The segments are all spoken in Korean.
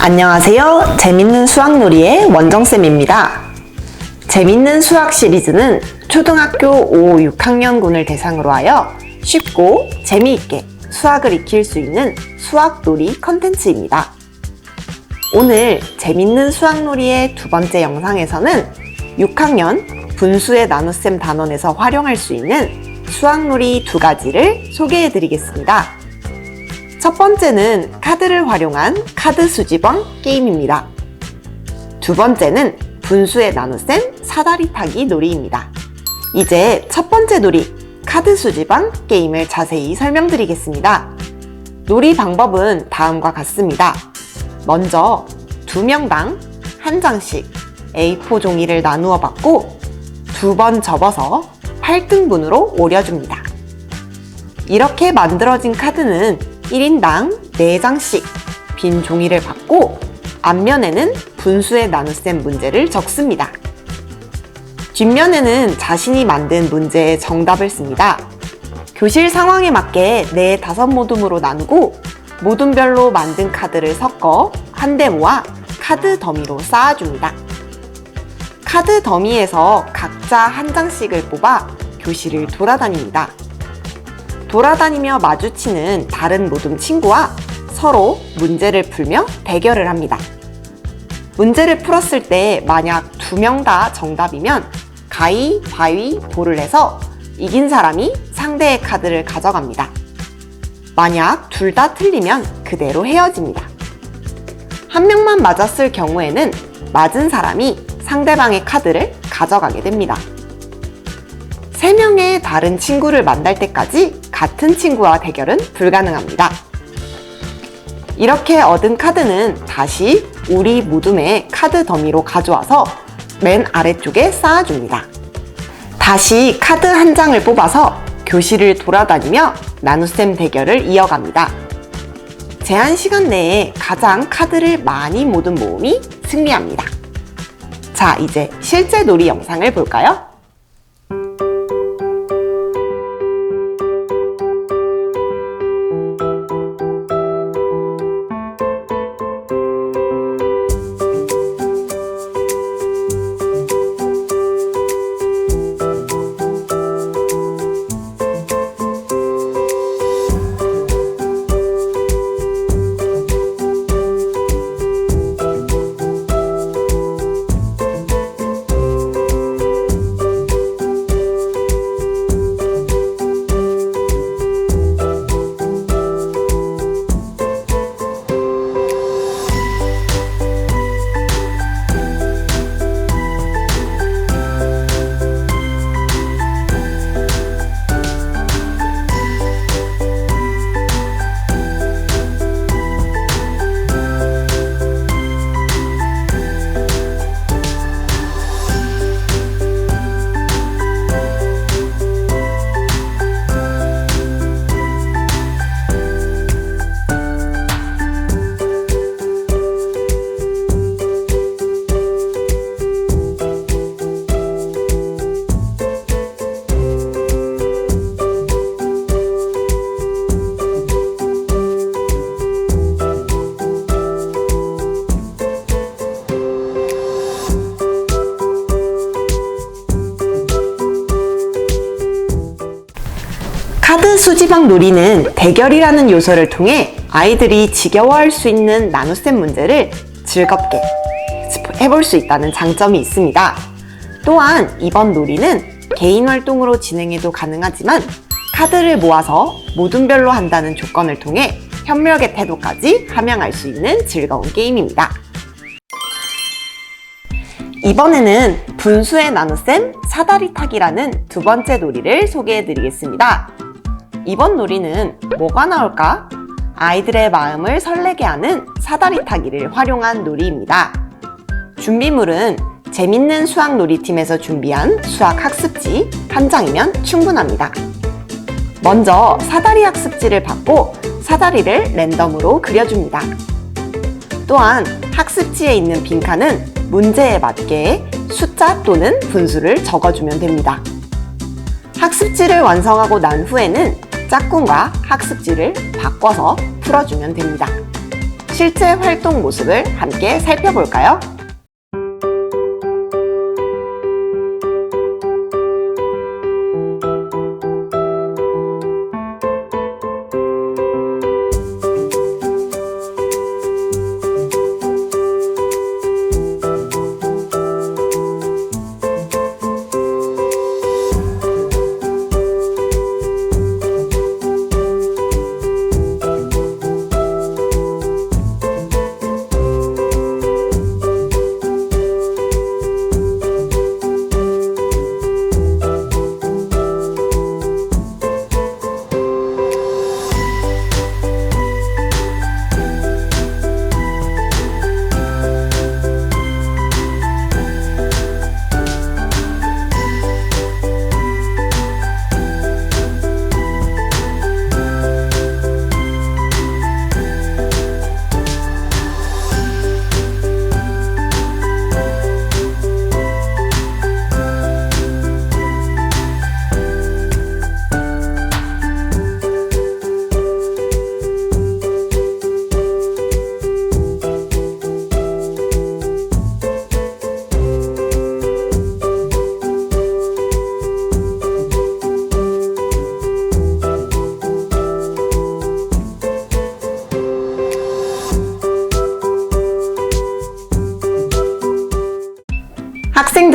안녕하세요. 재밌는 수학놀이의 원정쌤입니다. 재밌는 수학 시리즈는 초등학교 5, 6학년군을 대상으로 하여 쉽고 재미있게 수학을 익힐 수 있는 수학놀이 컨텐츠입니다. 오늘 재밌는 수학놀이의 두 번째 영상에서는 6학년 분수의 나눗셈 단원에서 활용할 수 있는 수학놀이 두 가지를 소개해 드리겠습니다. 첫 번째는 카드를 활용한 카드 수집원 게임입니다. 두 번째는 분수의 나눗셈 사다리 타기 놀이입니다. 이제 첫 번째 놀이 카드 수집원 게임을 자세히 설명드리겠습니다. 놀이 방법은 다음과 같습니다. 먼저 두 명당 한 장씩 A4 종이를 나누어 받고 두 번 접어서 8등분으로 오려줍니다. 이렇게 만들어진 카드는 1인당 4장씩 빈 종이를 받고 앞면에는 분수의 나눗셈 문제를 적습니다. 뒷면에는 자신이 만든 문제의 정답을 씁니다. 교실 상황에 맞게 네 다섯 모둠으로 나누고 모둠별로 만든 카드를 섞어 한데 모아 카드 더미로 쌓아줍니다. 카드 더미에서 각자 한 장씩을 뽑아 교실을 돌아다닙니다. 돌아다니며 마주치는 다른 모둠 친구와 서로 문제를 풀며 대결을 합니다. 문제를 풀었을 때 만약 두 명 다 정답이면 가위, 바위, 보를 해서 이긴 사람이 상대의 카드를 가져갑니다. 만약 둘 다 틀리면 그대로 헤어집니다. 한 명만 맞았을 경우에는 맞은 사람이 상대방의 카드를 가져가게 됩니다. 세 명의 다른 친구를 만날 때까지 같은 친구와 대결은 불가능합니다. 이렇게 얻은 카드는 다시 우리 모둠의 카드 더미로 가져와서 맨 아래쪽에 쌓아줍니다. 다시 카드 한 장을 뽑아서 교실을 돌아다니며 나눗셈 대결을 이어갑니다. 제한 시간 내에 가장 카드를 많이 모은 모음이 승리합니다. 자, 이제 실제 놀이 영상을 볼까요? 수지방 놀이는 대결이라는 요소를 통해 아이들이 지겨워할 수 있는 나눗셈 문제를 즐겁게 해볼 수 있다는 장점이 있습니다. 또한 이번 놀이는 개인 활동으로 진행해도 가능하지만 카드를 모아서 모둠별로 한다는 조건을 통해 현명의 태도까지 함양할 수 있는 즐거운 게임입니다. 이번에는 분수의 나눗셈 사다리 타기라는 두 번째 놀이를 소개해 드리겠습니다. 이번 놀이는 뭐가 나올까? 아이들의 마음을 설레게 하는 사다리 타기를 활용한 놀이입니다. 준비물은 재밌는 수학 놀이팀에서 준비한 수학 학습지 한 장이면 충분합니다. 먼저 사다리 학습지를 받고 사다리를 랜덤으로 그려줍니다. 또한 학습지에 있는 빈칸은 문제에 맞게 숫자 또는 분수를 적어주면 됩니다. 학습지를 완성하고 난 후에는 짝꿍과 학습지를 바꿔서 풀어주면 됩니다. 실제 활동 모습을 함께 살펴볼까요?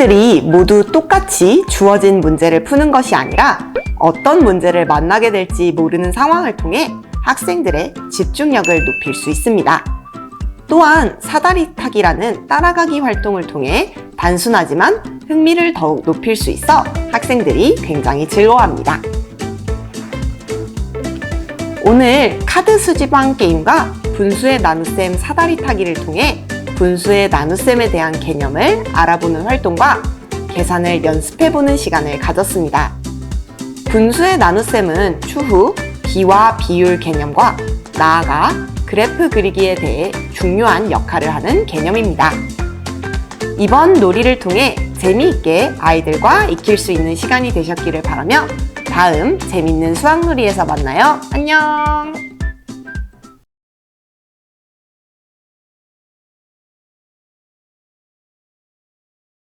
학생들이 모두 똑같이 주어진 문제를 푸는 것이 아니라 어떤 문제를 만나게 될지 모르는 상황을 통해 학생들의 집중력을 높일 수 있습니다. 또한 사다리 타기라는 따라가기 활동을 통해 단순하지만 흥미를 더욱 높일 수 있어 학생들이 굉장히 즐거워합니다. 오늘 카드 수집왕 게임과 분수의 나눗셈 사다리 타기를 통해 분수의 나눗셈에 대한 개념을 알아보는 활동과 계산을 연습해보는 시간을 가졌습니다. 분수의 나눗셈은 추후 비와 비율 개념과 나아가 그래프 그리기에 대해 중요한 역할을 하는 개념입니다. 이번 놀이를 통해 재미있게 아이들과 익힐 수 있는 시간이 되셨기를 바라며 다음 재밌는 수학놀이에서 만나요. 안녕!